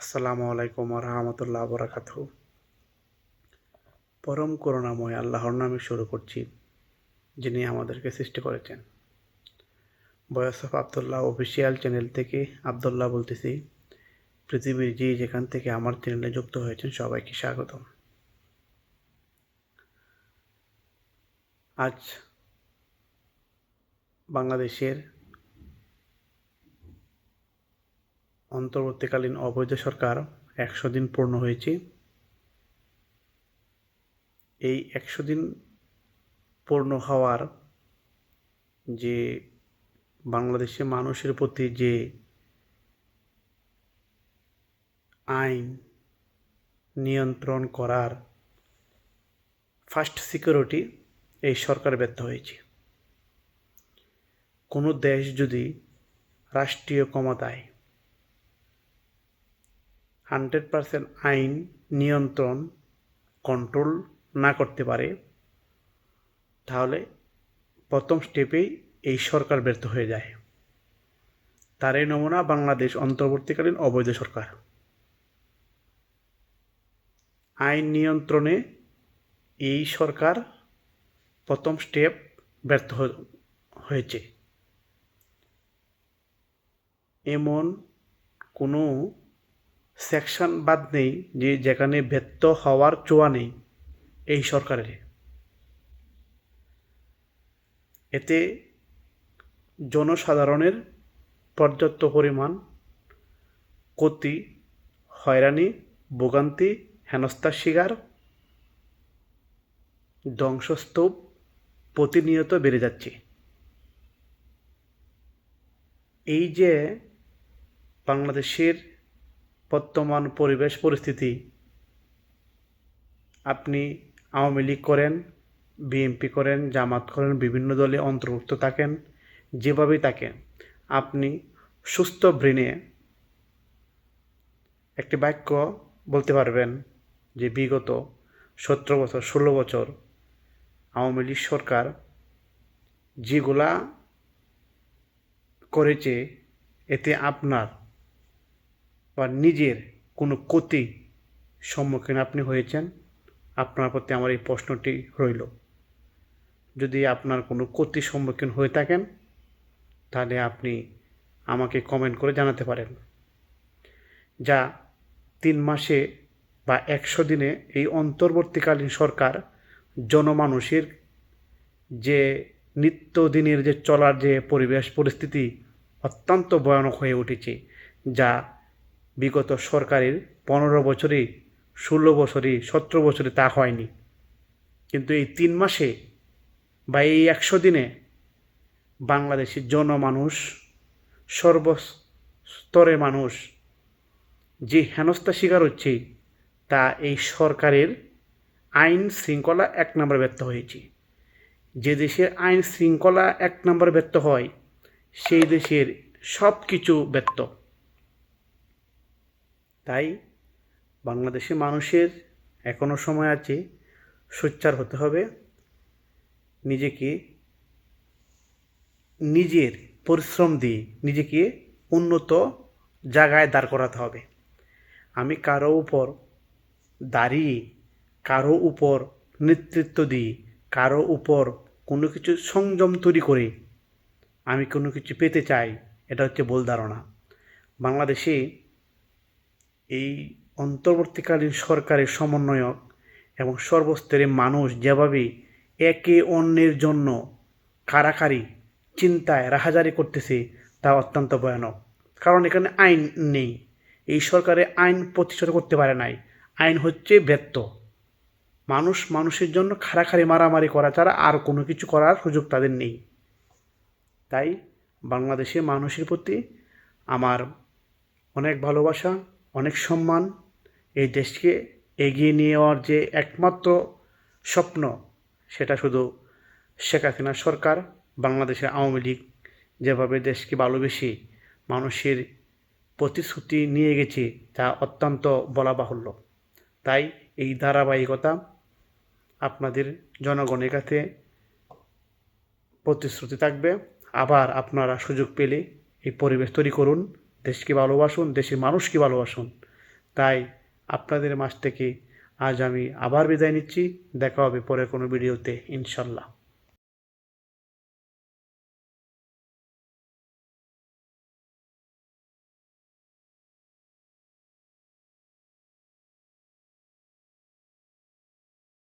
আসসালামু আলাইকুম রহমতুল্লাহ বরাকাত পরম করুণাময় আল্লাহর নামে শুরু করছি, যিনি আমাদেরকে সৃষ্টি করেছেন। বয়স অফ আবদুল্লাহ অফিসিয়াল চ্যানেল থেকে আবদুল্লাহ বলতেছি, পৃথিবীর যে যেখান থেকে আমার চ্যানেলে যুক্ত হয়েছেন সবাইকে স্বাগতম। আজ বাংলাদেশের অন্তর্বর্তীকালীন অবৈধ সরকার একশো দিন পূর্ণ হয়েছে। এই একশো দিন পূর্ণ হওয়ার যে বাংলাদেশে মানুষের প্রতি যে আইন নিয়ন্ত্রণ করার ফার্স্ট সিকিউরিটি এই সরকার ব্যর্থ হয়েছে। কোনো দেশ যদি রাষ্ট্রীয় ক্ষমতায় হান্ড্রেড পারসেন্ট আইন নিয়ন্ত্রণ কন্ট্রোল না করতে পারে, তাহলে প্রথম স্টেপেই এই সরকার ব্যর্থ হয়ে যায়। তার এই নমুনা বাংলাদেশ অন্তর্বর্তীকালীন অবৈধ সরকার। আইন নিয়ন্ত্রণে এই সরকার প্রথম স্টেপ ব্যর্থ হয়েছে। এমন কোনো সেকশন বাদ নেই, যে যেখানে ব্যর্থ হওয়ার চোয়া নেই, এই সরকারের। এতে জনসাধারণের পর্যাপ্ত পরিমাণ ক্ষতি, হয়রানি, ভোগান্তি, হেনস্থার শিকার, ধ্বংসস্তূপ প্রতিনিয়ত বেড়ে যাচ্ছে। এই যে বাংলাদেশের বর্তমান পরিবেশ পরিস্থিতি আপনি আওয়ামী লীগ করেন, বিএনপি করেন, জামাত করেন, বিভিন্ন দলে অন্তর্ভুক্ত থাকেন, যেভাবেই থাকেন, আপনি সুস্থ ব্রেনে একটি বাক্য বলতে পারবেন যে বিগত সতেরো বছর, ষোলো বছর আওয়ামী লীগ সরকার যেগুলা করেছে, এতে আপনার বা নিজের কোনো ক্ষতি সম্মুখীন আপনি হয়েছেন, আপনার প্রতি আমার এই প্রশ্নটি রইল। যদি আপনার কোনো ক্ষতির সম্মুখীন হয়ে থাকেন, তাহলে আপনি আমাকে কমেন্ট করে জানাতে পারেন। যা তিন মাসে বা একশো দিনে এই অন্তর্বর্তীকালীন সরকার জনমানুষের যে নিত্যদিনের যে চলার যে পরিবেশ পরিস্থিতি অত্যন্ত ভয়ানক হয়ে উঠেছে, যা বিগত সরকারের পনেরো বছরে, ষোলো বছরে, সতেরো বছরে তা হয়নি। কিন্তু এই তিন মাসে বা এই একশো দিনে বাংলাদেশের জনমানুষ সর্বস্তরের মানুষ যে হেনস্থা শিকার হচ্ছে, তা এই সরকারের আইন শৃঙ্খলা এক নম্বর ব্যর্থ হয়েছে। যে দেশের আইন শৃঙ্খলা এক নম্বর ব্যর্থ হয়, সেই দেশের সব কিছু ব্যর্থ। তাই বাংলাদেশের মানুষের এখনও সময় আছে সোচ্চার হতে হবে। নিজেকে নিজের পরিশ্রম দিয়ে নিজেকে উন্নত জায়গায় দাঁড় করাতে হবে। আমি কারও উপর দাঁড়িয়ে, কারও উপর নেতৃত্ব দিয়ে, কারও উপর কোনো কিছু সংযম তৈরি করে আমি কোনো কিছু পেতে চাই, এটা হচ্ছে ভুল ধারণা। বাংলাদেশে এই অন্তর্বর্তীকালীন সরকারের সমন্বয়ক এবং সর্বস্তরের মানুষ যেভাবে একে অন্যের জন্য কারাকারি চিন্তায় রাহাজারি করতেছে, তা অত্যন্ত ভয়ানক। কারণ এখানে আইন নেই। এই সরকারে আইন প্রতিষ্ঠা করতে পারে নাই। আইন হচ্ছে ব্যর্থ। মানুষ মানুষের জন্য খাড়াখাড়ি মারামারি করা ছাড়া আর কোনো কিছু করার সুযোগ তাদের নেই। তাই বাংলাদেশের মানুষের প্রতি আমার অনেক ভালোবাসা অনেক সম্মান এই দেশকে এগিয়ে নিয়ে যাওয়ার যে একমাত্র স্বপ্ন, সেটা শুধু শেখ হাসিনা সরকার, বাংলাদেশের আওয়ামী লীগ যেভাবে দেশকে ভালোবেসে মানুষের প্রতিশ্রুতি নিয়ে গেছে, তা অত্যন্ত বলা বাহুল্য তাই এই ধারাবাহিকতা আপনাদের জনগণের কাছে প্রতিশ্রুতি থাকবে। আবার আপনারা সুযোগ পেলে এই পরিবেশ তৈরি করুন। দেশকে ভালোবাসুন, দেশের মানুষকে ভালোবাসুন। তাই আপনাদের মাস থেকে আজ আমি আবার বিদায় নিচ্ছি। দেখা হবে পরে কোনো ভিডিওতে, ইনশাল্লাহ।